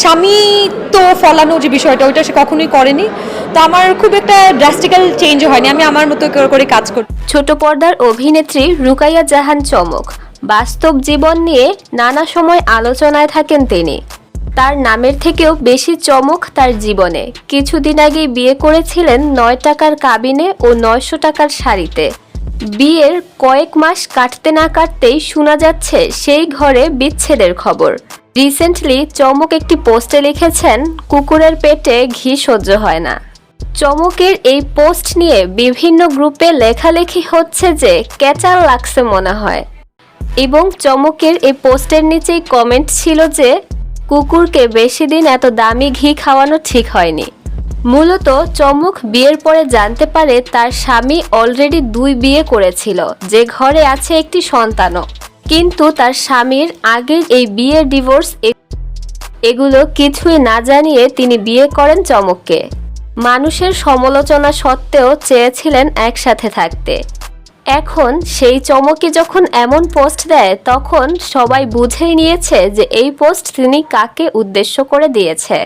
স্বামী তো ফলানো যে বিষয়টা, ওইটা সে কখনোই করেনি। তো আমার খুব একটা ড্রাস্টিক্যাল চেঞ্জ হয়নি। আমি আমার মতো করে কাজ করি ছোট পর্দার অভিনেত্রী রুকাইয়া জাহান চমক। বাস্তব জীবন নিয়ে নানা সময় আলোচনায় থাকেন তিনি। তার নামের থেকেও বেশি চমক তার জীবনে। কিছুদিন আগেই বিয়ে করেছিলেন নয় টাকার কাবিনে ও নয়শো টাকার শাড়িতে। বিয়ের কয়েক মাস কাটতে না কাটতেই শোনা যাচ্ছে সেই ঘরে বিচ্ছেদের খবর। রিসেন্টলি চমক একটি পোস্টে লিখেছেন, কুকুরের পেটে ঘি সহ্য হয় না। চমকের এই পোস্ট নিয়ে বিভিন্ন গ্রুপে লেখালেখি হচ্ছে যে, ক্যাচাল লাগছে মনে হয়। এবং চমকের এই পোস্টের নিচেই কমেন্ট ছিল যে, কুকুরকে বেশি দিন এত দামি ঘি খাওয়ানো ঠিক হয়নি। মূলত, চমক বিয়ের পরে জানতে পারে তার স্বামী অলরেডি দুই বিয়ে করেছিল, যে ঘরে আছে একটি সন্তানও। কিন্তু তার স্বামীর আগের এই বিয়ের ডিভোর্স এগুলো কিছুই না জানিয়ে তিনি বিয়ে করেন চমককে। মানুষের সমালোচনা সত্ত্বেও চেয়েছিলেন একসাথে থাকতে। এখন সেই চমকে যখন এমন পোস্ট দেয়, তখন সবাই বুঝেই নিয়েছে যে এই পোস্ট তিনি কাকে উদ্দেশ্য করে দিয়েছে।